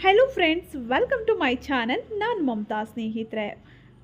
Hello friends welcome to my channel ನಾನು ಮಮತಾ ಸ್ನೇಹಿತರೆ.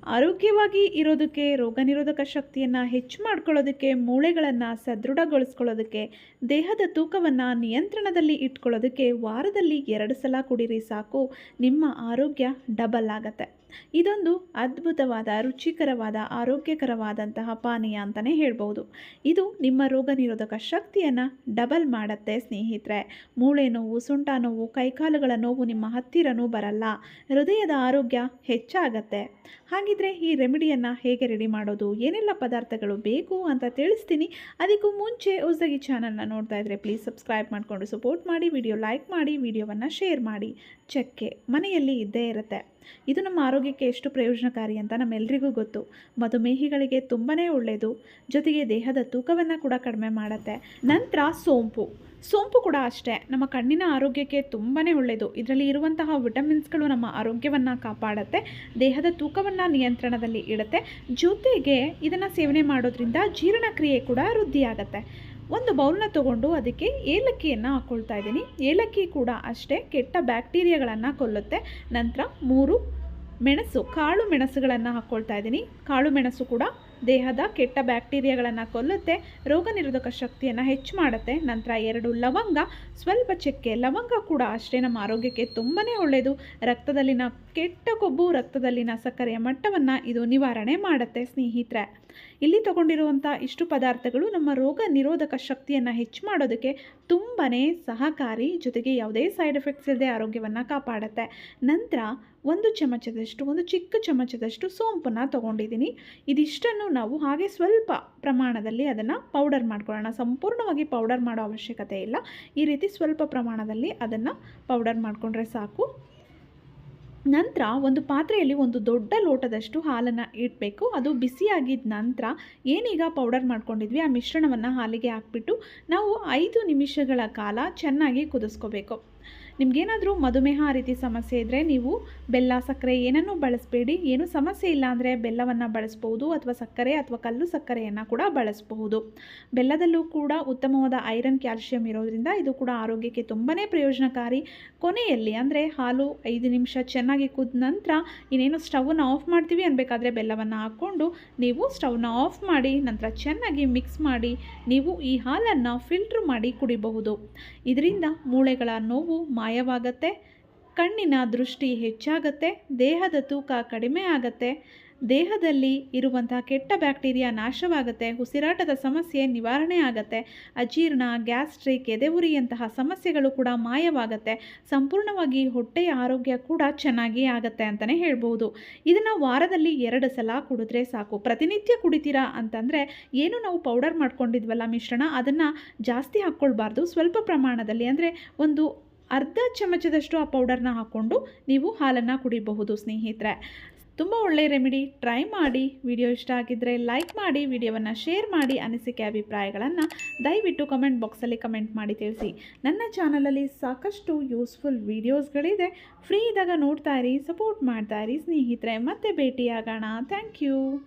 ಆರೋಗ್ಯವಾಗಿ ಇರೋದಕ್ಕೆ, ರೋಗ ನಿರೋಧಕ ಶಕ್ತಿಯನ್ನು ಹೆಚ್ಚು ಮಾಡ್ಕೊಳ್ಳೋದಕ್ಕೆ, ಮೂಳೆಗಳನ್ನು ಸದೃಢಗೊಳಿಸ್ಕೊಳ್ಳೋದಕ್ಕೆ, ದೇಹದ ತೂಕವನ್ನು ನಿಯಂತ್ರಣದಲ್ಲಿ ಇಟ್ಕೊಳ್ಳೋದಕ್ಕೆ ವಾರದಲ್ಲಿ ಎರಡು ಸಲ ಕುಡಿರಿ ಸಾಕು. ನಿಮ್ಮ ಆರೋಗ್ಯ ಡಬಲ್ ಆಗತ್ತೆ. ಇದೊಂದು ಅದ್ಭುತವಾದ, ರುಚಿಕರವಾದ, ಆರೋಗ್ಯಕರವಾದಂತಹ ಪಾನೀಯ ಅಂತಲೇ ಹೇಳ್ಬೋದು. ಇದು ನಿಮ್ಮ ರೋಗ ನಿರೋಧಕ ಶಕ್ತಿಯನ್ನು ಡಬಲ್ ಮಾಡುತ್ತೆ ಸ್ನೇಹಿತರೆ. ಮೂಳೆ ನೋವು, ಸೊಂಟ ನೋವು, ಕೈಕಾಲುಗಳ ನೋವು ನಿಮ್ಮ ಹತ್ತಿರನೂ ಬರಲ್ಲ. ಹೃದಯದ ಆರೋಗ್ಯ ಹೆಚ್ಚಾಗತ್ತೆ. ಹಾಗಿದ್ರೆ ಈ ರೆಮಿಡಿಯನ್ನು ಹೇಗೆ ರೆಡಿ ಮಾಡೋದು? ಏನೆಲ್ಲ ಪದಾರ್ಥಗಳು ಬೇಕು ಅಂತ ತಿಳಿಸ್ತೀನಿ. ಅದಕ್ಕೂ ಮುಂಚೆ ಹೊಸದಾಗಿ ಚಾನಲ್ನ ನೋಡ್ತಾ ಇದ್ದರೆ ಪ್ಲೀಸ್ ಸಬ್ಸ್ಕ್ರೈಬ್ ಮಾಡಿಕೊಂಡು ಸಪೋರ್ಟ್ ಮಾಡಿ ವಿಡಿಯೋ ಲೈಕ್ ಮಾಡಿ ವಿಡಿಯೋವನ್ನು ಶೇರ್ ಮಾಡಿ. ಚಕ್ಕೆ ಮನೆಯಲ್ಲಿ ಇದ್ದೇ ಇರುತ್ತೆ. ಇದು ನಮ್ಮ ಆರೋಗ್ಯಕ್ಕೆ ಎಷ್ಟು ಪ್ರಯೋಜನಕಾರಿ ಅಂತ ನಮ್ಮೆಲ್ಲರಿಗೂ ಗೊತ್ತು. ಮಧುಮೇಹಿಗಳಿಗೆ ತುಂಬಾ ಒಳ್ಳೆಯದು ಜೊತೆಗೆ ದೇಹದ ತೂಕವನ್ನು ಕೂಡ ಕಡಿಮೆ ಮಾಡುತ್ತೆ. ನಂತರ ಸೋಂಪು. ಸೋಂಪು ಕೂಡ ಅಷ್ಟೇ. ನಮ್ಮ ಕಣ್ಣಿನ ಆರೋಗ್ಯಕ್ಕೆ ತುಂಬಾ ಒಳ್ಳೆಯದು ಇದರಲ್ಲಿ ಇರುವಂತಹ ವಿಟಮಿನ್ಸ್ಗಳು ನಮ್ಮ ಆರೋಗ್ಯವನ್ನು ಕಾಪಾಡುತ್ತೆ. ದೇಹದ ತೂಕವನ್ನು ನಿಯಂತ್ರಣದಲ್ಲಿ ಇಡುತ್ತೆ. ಜೊತೆಗೆ ಇದನ್ನು ಸೇವನೆ ಮಾಡೋದ್ರಿಂದ ಜೀರ್ಣಕ್ರಿಯೆ ಕೂಡ ವೃದ್ಧಿಯಾಗತ್ತೆ. ಒಂದು ಬೌಲ್ನ ತಗೊಂಡು ಅದಕ್ಕೆ ಏಲಕ್ಕಿಯನ್ನು ಹಾಕ್ಕೊಳ್ತಾ ಇದ್ದೀನಿ. ಏಲಕ್ಕಿ ಕೂಡ ಅಷ್ಟೇ ಕೆಟ್ಟ ಬ್ಯಾಕ್ಟೀರಿಯಾಗಳನ್ನು ಕೊಲ್ಲುತ್ತೆ. ನಂತರ ಮೂರು ಮೆಣಸು, ಕಾಳು ಮೆಣಸುಗಳನ್ನು ಹಾಕ್ಕೊಳ್ತಾ ಇದ್ದೀನಿ. ಕಾಳು ಮೆಣಸು ಕೂಡ ದೇಹದ ಕೆಟ್ಟ ಬ್ಯಾಕ್ಟೀರಿಯಾಗಳನ್ನು ಕೊಲ್ಲುತ್ತೆ, ರೋಗ ನಿರೋಧಕ ಶಕ್ತಿಯನ್ನು ಹೆಚ್ಚು ಮಾಡುತ್ತೆ. ನಂತರ ಎರಡು ಲವಂಗ, ಸ್ವಲ್ಪ ಚಕ್ಕೆ ಲವಂಗ ಕೂಡ ಅಷ್ಟೇ ನಮ್ಮ ಆರೋಗ್ಯಕ್ಕೆ ತುಂಬಾ ಒಳ್ಳೆಯದು ರಕ್ತದಲ್ಲಿನ ಕೆಟ್ಟ ಕೊಬ್ಬು, ರಕ್ತದಲ್ಲಿನ ಸಕ್ಕರೆಯ ಮಟ್ಟವನ್ನು ಇದು ನಿವಾರಣೆ ಮಾಡುತ್ತೆ ಸ್ನೇಹಿತರೆ. ಇಲ್ಲಿ ತಗೊಂಡಿರುವಂಥ ಇಷ್ಟು ಪದಾರ್ಥಗಳು ನಮ್ಮ ರೋಗ ನಿರೋಧಕ ಶಕ್ತಿಯನ್ನು ಹೆಚ್ಚು ಮಾಡೋದಕ್ಕೆ ತುಂಬಾ ಸಹಕಾರಿ, ಜೊತೆಗೆ ಯಾವುದೇ ಸೈಡ್ ಎಫೆಕ್ಟ್ಸ್ ಇಲ್ಲದೆ ಆರೋಗ್ಯವನ್ನು ಕಾಪಾಡುತ್ತೆ. ನಂತರ ಒಂದು ಚಮಚದಷ್ಟು, ಒಂದು ಚಿಕ್ಕ ಚಮಚದಷ್ಟು ಸೋಂಪನ್ನು ತೊಗೊಂಡಿದ್ದೀನಿ. ಇದಿಷ್ಟನ್ನು ನಾವು ಹಾಗೆ ಸ್ವಲ್ಪ ಪ್ರಮಾಣದಲ್ಲಿ ಅದನ್ನು ಪೌಡರ್ ಮಾಡ್ಕೊಳ್ಳೋಣ. ಸಂಪೂರ್ಣವಾಗಿ ಪೌಡರ್ ಮಾಡೋ ಅವಶ್ಯಕತೆ ಇಲ್ಲ. ಈ ರೀತಿ ಸ್ವಲ್ಪ ಪ್ರಮಾಣದಲ್ಲಿ ಅದನ್ನು ಪೌಡರ್ ಮಾಡಿಕೊಂಡ್ರೆ ಸಾಕು. ನಂತರ ಒಂದು ಪಾತ್ರೆಯಲ್ಲಿ ಒಂದು ದೊಡ್ಡ ಲೋಟದಷ್ಟು ಹಾಲನ್ನು ಇಡಬೇಕು. ಅದು ಬಿಸಿಯಾಗಿದ್ದ ನಂತರ ಏನೀಗ ಪೌಡರ್ ಮಾಡ್ಕೊಂಡಿದ್ವಿ ಆ ಮಿಶ್ರಣವನ್ನು ಹಾಲಿಗೆ ಹಾಕ್ಬಿಟ್ಟು ನಾವು ಐದು ನಿಮಿಷಗಳ ಕಾಲ ಚೆನ್ನಾಗಿ ಕುದಿಸ್ಕೋಬೇಕು. ನಿಮಗೇನಾದರೂ ಮಧುಮೇಹ ಆ ರೀತಿ ಸಮಸ್ಯೆ ಇದ್ದರೆ ನೀವು ಬೆಲ್ಲ, ಸಕ್ಕರೆ ಏನನ್ನೂ ಬಳಸಬೇಡಿ. ಏನೂ ಸಮಸ್ಯೆ ಇಲ್ಲ ಅಂದರೆ ಬೆಲ್ಲವನ್ನು ಬಳಸ್ಬೋದು ಅಥವಾ ಸಕ್ಕರೆ ಅಥವಾ ಕಲ್ಲು ಸಕ್ಕರೆಯನ್ನು ಕೂಡ ಬಳಸಬಹುದು. ಬೆಲ್ಲದಲ್ಲೂ ಕೂಡ ಉತ್ತಮವಾದ ಐರನ್, ಕ್ಯಾಲ್ಶಿಯಂ ಇರೋದ್ರಿಂದ ಇದು ಕೂಡ ಆರೋಗ್ಯಕ್ಕೆ ತುಂಬಾ ಪ್ರಯೋಜನಕಾರಿ. ಕೊನೆಯಲ್ಲಿ ಅಂದರೆ ಹಾಲು ಐದು ನಿಮಿಷ ಚೆನ್ನಾಗಿ ಕುದ ನಂತರ ಇನ್ನೇನು ಸ್ಟವನ್ನು ಆಫ್ ಮಾಡ್ತೀವಿ ಅನ್ಬೇಕಾದ್ರೆ ಬೆಲ್ಲವನ್ನು ಹಾಕ್ಕೊಂಡು ನೀವು ಸ್ಟವ್ನ ಆಫ್ ಮಾಡಿ ನಂತರ ಚೆನ್ನಾಗಿ ಮಿಕ್ಸ್ ಮಾಡಿ ನೀವು ಈ ಹಾಲನ್ನು ಫಿಲ್ಟ್ರ್ ಮಾಡಿ ಕುಡಿಬಹುದು. ಇದರಿಂದ ಮೂಳೆಗಳ ನೋವು ಮಾಯವಾಗತ್ತೆ, ಕಣ್ಣಿನ ದೃಷ್ಟಿ ಹೆಚ್ಚಾಗತ್ತೆ, ದೇಹದ ತೂಕ ಕಡಿಮೆ ಆಗತ್ತೆ, ದೇಹದಲ್ಲಿ ಇರುವಂತಹ ಕೆಟ್ಟ ಬ್ಯಾಕ್ಟೀರಿಯಾ ನಾಶವಾಗುತ್ತೆ, ಉಸಿರಾಟದ ಸಮಸ್ಯೆ ನಿವಾರಣೆ ಆಗುತ್ತೆ, ಅಜೀರ್ಣ, ಗ್ಯಾಸ್ಟ್ರಿಕ್ ಎದೆವುರಿಯಂತಹ ಸಮಸ್ಯೆಗಳು ಕೂಡ ಮಾಯವಾಗುತ್ತೆ, ಸಂಪೂರ್ಣವಾಗಿ ಹೊಟ್ಟೆಯ ಆರೋಗ್ಯ ಕೂಡ ಚೆನ್ನಾಗಿ ಆಗುತ್ತೆ ಅಂತಲೇ ಹೇಳ್ಬೋದು. ಇದನ್ನು ವಾರದಲ್ಲಿ ಎರಡು ಸಲ ಕುಡಿದ್ರೆ ಸಾಕು. ಪ್ರತಿನಿತ್ಯ ಕುಡಿತೀರಾ ಅಂತಂದರೆ ಏನು ನಾವು ಪೌಡರ್ ಮಾಡ್ಕೊಂಡಿದ್ವಲ್ಲ ಮಿಶ್ರಣ, ಅದನ್ನು ಜಾಸ್ತಿ ಹಾಕ್ಕೊಳ್ಬಾರ್ದು. ಸ್ವಲ್ಪ ಪ್ರಮಾಣದಲ್ಲಿ, ಅಂದರೆ ಒಂದು ಅರ್ಧ ಚಮಚದಷ್ಟು ಆ ಪೌಡರ್ನ ಹಾಕ್ಕೊಂಡು ನೀವು ಹಾಲನ್ನು ಕುಡಿಬಹುದು, ಸ್ನೇಹಿತರೆ. ತುಂಬ ಒಳ್ಳೆಯ ರೆಮಿಡಿ. ಟ್ರೈ ಮಾಡಿ. ವಿಡಿಯೋ ಇಷ್ಟ ಆಗಿದ್ದರೆ ಲೈಕ್ ಮಾಡಿ. ವಿಡಿಯೋವನ್ನು ಶೇರ್ ಮಾಡಿ. ಅನಿಸಿಕೆ ಅಭಿಪ್ರಾಯಗಳನ್ನು ದಯವಿಟ್ಟು ಕಮೆಂಟ್ ಬಾಕ್ಸಲ್ಲಿ ಕಮೆಂಟ್ ಮಾಡಿ ತಿಳಿಸಿ. ನನ್ನ ಚಾನಲಲ್ಲಿ ಸಾಕಷ್ಟು ಯೂಸ್ಫುಲ್ ವೀಡಿಯೋಸ್ಗಳಿದೆ. ಫ್ರೀ ಇದ್ದಾಗ ನೋಡ್ತಾ ಇರಿ, ಸಪೋರ್ಟ್ ಮಾಡ್ತಾ ಇರಿ, ಸ್ನೇಹಿತರೆ. ಮತ್ತೆ ಭೇಟಿಯಾಗೋಣ. Thank you.